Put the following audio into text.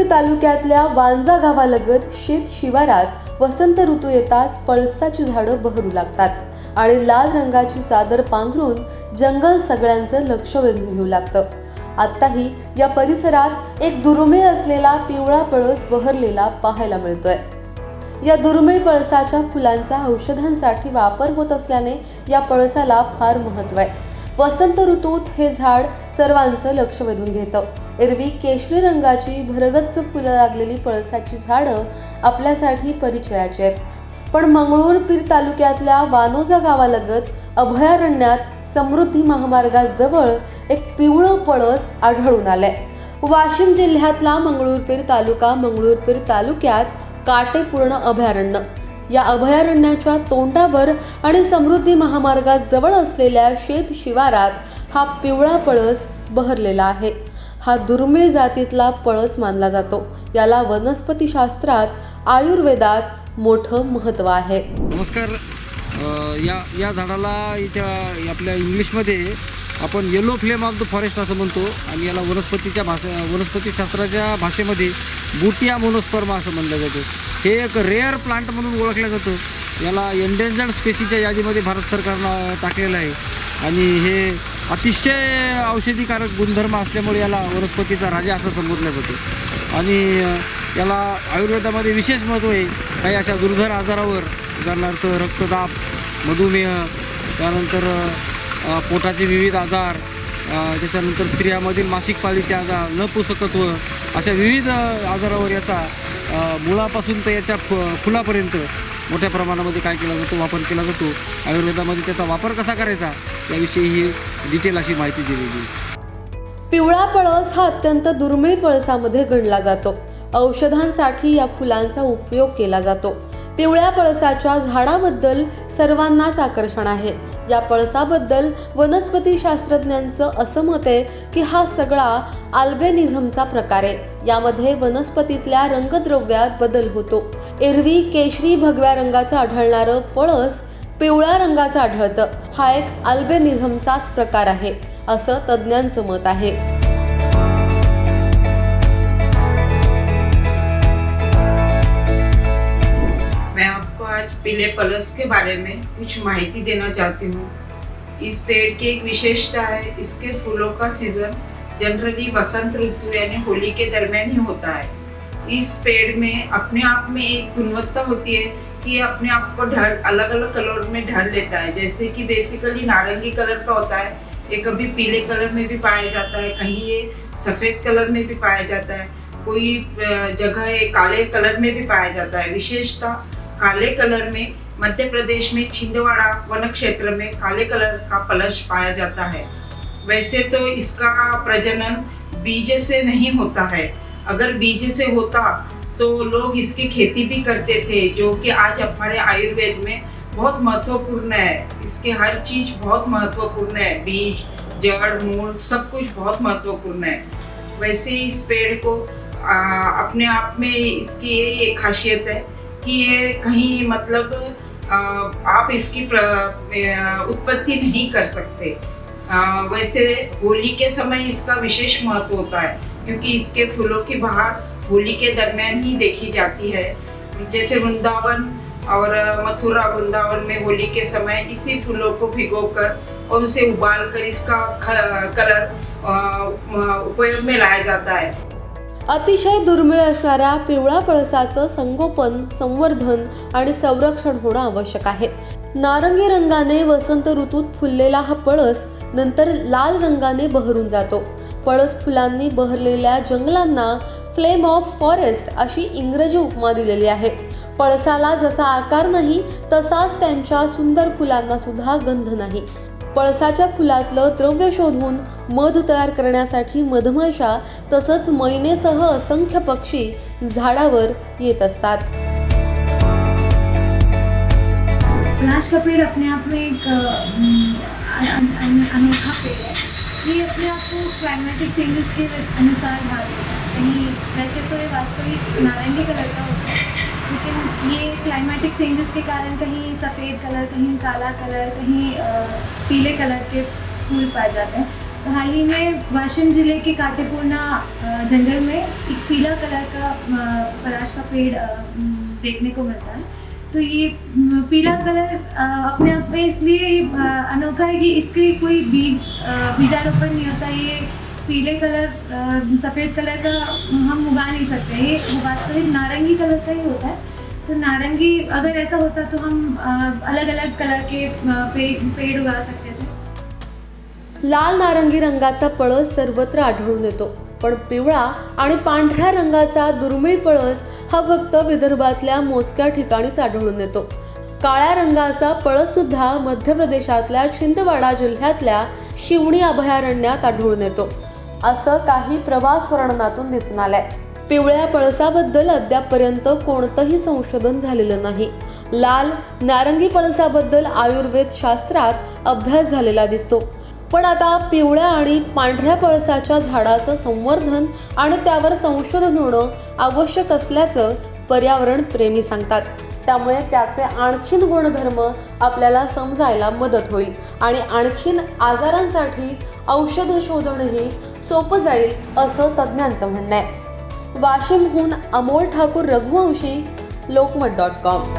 मंगरुळपीर तालुक्यातल्या वांजा गावालगत शेत शिवारात वसंत ऋतू येताच पळसाची झाडं बहरू लागतात आणि लाल रंगाची चादर पांघरून जंगल सगळ्यांचं लक्ष वेधून घेऊ लागतं. आत्ताही या परिसरात एक दुर्मिळ असलेला पिवळा पळस बहरलेला पाहायला मिळतोय. या दुर्मिळ पळसाच्या फुलांचा औषधांसाठी वापर होत असल्याने या पळसाला फार महत्त्व आहे. वसंत ऋतूत हे झाड सर्वांचं लक्ष वेधून घेतं. एरवी केशरी रंगाची भरगच्च फुलं लागलेली पळसाची झाडं आपल्यासाठी परिचयाची आहेत. पण मंगळूरपीर तालुक्यातल्या वानोजा गावालगत अभयारण्यात समृद्धी महामार्गाजवळ एक पिवळं पळस आढळून आलंय. वाशिम जिल्ह्यातला मंगळूरपीर तालुका मंगळूरपीर तालुक्यात काटेपूर्ण अभयारण्य. या अभयारण्याच्या तोंडावर आणि समृद्धी महामार्गात जवळ असलेल्या शेत शिवारात हा पिवळा पळस बहरलेला आहे. हा दुर्मिळ जातीतला पळस मानला जातो. याला वनस्पतीशास्त्रात आयुर्वेदात मोठं महत्त्व आहे. नमस्कार. या या झाडाला इथं आपल्या इंग्लिशमध्ये आपण yellow flame of the forest असं म्हणतो आणि याला वनस्पतीच्या भाषा वनस्पतीशास्त्राच्या भाषेमध्ये बुटिया मोनोस्पर्मा असं म्हणलं जातं. हे एक रेअर प्लांट म्हणून ओळखलं जातं. याला एंडेंजर्ड स्पेसीच्या यादीमध्ये भारत सरकारनं टाकलेलं आहे. आणि हे अतिशय औषधीकारक गुणधर्म असल्यामुळे याला वनस्पतीचा राजा असं संबोधलं जातं. आणि याला आयुर्वेदामध्ये विशेष महत्त्व आहे. काही अशा दुर्धर आजारावर उदाहरणार्थ रक्तदाब मधुमेह त्यानंतर पोटाचे विविध आजार त्याच्यानंतर स्त्रियामधील मासिक पाळीचे आजार न पोषकत्व अशा विविध आजारावर याचा मुळापासून तर याच्या फु फुलापर्यंत मोठ्या प्रमाणामध्ये काय केला जातो वापर केला जातो. आयुर्वेदामध्ये त्याचा वापर कसा करायचा याविषयी ही डिटेल अशी माहिती दिलेली पिवळा पळस हा अत्यंत दुर्मिळ पळसामध्ये गणला जातो. औषधांसाठी या फुलांचा उपयोग केला जातो. पिवळ्या पळसाच्या झाडाबद्दल सर्वांनाच आकर्षण आहे. या पळसाबद्दल वनस्पती शास्त्रज्ञांचं असं मत आहे की हा सगळा आल्बेनिझमचा प्रकार आहे. यामध्ये वनस्पतीतल्या रंगद्रव्यात बदल होतो. एरवी केशरी भगव्या रंगाचं आढळणारं पळस पिवळ्या रंगाचं आढळतं. हा एक आल्बेनिझमचाच प्रकार आहे असं तज्ज्ञांचं मत आहे. मैं आपको आज पीले पलस के बारे में कुछ माहिती देना चाहती हूँ। इस पेड़ की एक विशेषता है, इसके फूलों का सीज़न जनरली वसंत ऋतु यानी होली के दरमियान ही होता है। इस पेड़ में अपने आप में एक गुणवत्ता होती है कि अपने आप को ढल अलग अलग कलर में ढल लेता है। जैसे कि बेसिकली नारंगी कलर का होता है, ये कभी पीले कलर में भी पाया जाता है, कहीं ये सफ़ेद कलर में भी पाया जाता है। कोई जगह ये काले कलर में भी पाया जाता है। विशेषता काले कलर में मध्य प्रदेश में छिंदवाड़ा वन क्षेत्र में काले कलर का पलश पाया जाता है। वैसे तो इसका प्रजनन बीज से नहीं होता है। अगर बीज से होता तो लोग इसकी खेती भी करते थे जो कि आज हमारे आयुर्वेद में बहुत महत्वपूर्ण है। इसके हर चीज़ बहुत महत्वपूर्ण है। बीज जड़ मूल सब कुछ बहुत महत्वपूर्ण है। वैसे इस पेड़ को आ, अपने आप में इसकी ये खासियत है कि ये कहीं मतलब आप इसकी उत्पत्ति नहीं कर सकते। वैसे होली के समय इसका विशेष महत्व होता है, क्योंकि इसके फूलों की बहार होली के दरमियान ही देखी जाती है। जैसे वृंदावन और मथुरा वृंदावन में होली के समय इसी फूलों को भिगोकर और उसे उबाल कर इसका कलर उपयोग में लाया जाता है। अतिशय दुर्मिळ असणाऱ्या पिवळ्या पळसाचं संगोपन संवर्धन आणि संरक्षण होणं आवश्यक आहे. नारंगी रंगाने वसंत ऋतूत फुललेला हा पळस नंतर लाल रंगाने बहरून जातो. पळस फुलांनी बहरलेल्या जंगलांना फ्लेम ऑफ फॉरेस्ट अशी इंग्रजी उपमा दिलेली आहे. पळसाला जसा आकार नाही तसाच त्यांच्या सुंदर फुलांना सुद्धा गंध नाही. पळसाच्या फुलातलं द्रव्य शोधून मध तयार करण्यासाठी मधमाशा तसंच मैनेसह असंख्य पक्षी झाडावर येत असतात. पलाश का पेड़ अपने आप में एक अनोखा पेड़ है. ये अपने आप को क्लाइमेटिक चेंजेस के अनुसार ढालता है कहीं वैसे तो ये वास्तविक नारंगी कलर का होता है, लेकिन ये क्लाइमेटिक चेंजेस के कारण कहीं सफ़ेद कलर, कहीं काला कलर, कहीं पीले कलर के फूल पाए जाते हैं। हाल ही में वाशिम ज़िले के काटेपूर्णा जंगल में एक पीला कलर का पलाश का पेड़ देखने को मिलता है। तो ये पीला कलर अपने आप में इसलिए अनोखा है कि इसके कोई बीज बीजारोपण नहीं होता, ये पीले कलर सफ़ेद कलर का हम उगा नहीं सकते। ये वास्तविक नारंगी कलर का ही होता है। तो नारंगी अगर ऐसा होता तो हम अलग अलग कलर के पे, पेड़ उगा सकते थे। लाल नारंगी रंगाचा पळस सर्वत्र आढळून येतो पण पिवळा आणि पांढऱ्या रंगाचा दुर्मिळ पळस हा फक्त विदर्भातल्या मोजक्या ठिकाणीच आढळून येतो. काळ्या रंगाचा पळस सुद्धा मध्य प्रदेशातल्या छिंदवाडा जिल्ह्यातल्या शिवणी अभयारण्यात आढळून येतो. असं काही प्रवास वर्णनातून दिसून आलंय. पिवळ्या पळसाबद्दल अद्यापपर्यंत कोणतंही संशोधन झालेलं नाही. लाल नारंगी पळसाबद्दल आयुर्वेद शास्त्रात अभ्यास झालेला दिसतो. पण आता पिवळ्या आणि पांढऱ्या पळसाच्या झाडाचं संवर्धन आणि त्यावर संशोधन होणं आवश्यक असल्याचं पर्यावरण प्रेमी सांगतात. त्यामुळे त्याचे आणखीन गुणधर्म आपल्याला समजायला मदत होईल आणि आणखीन आजारांसाठी औषध शोधणंही सोपं जाईल असं तज्ज्ञांचं म्हणणं आहे. वाशिमहून अमोल ठाकूर रघुवंशी लोकमत डॉट कॉम.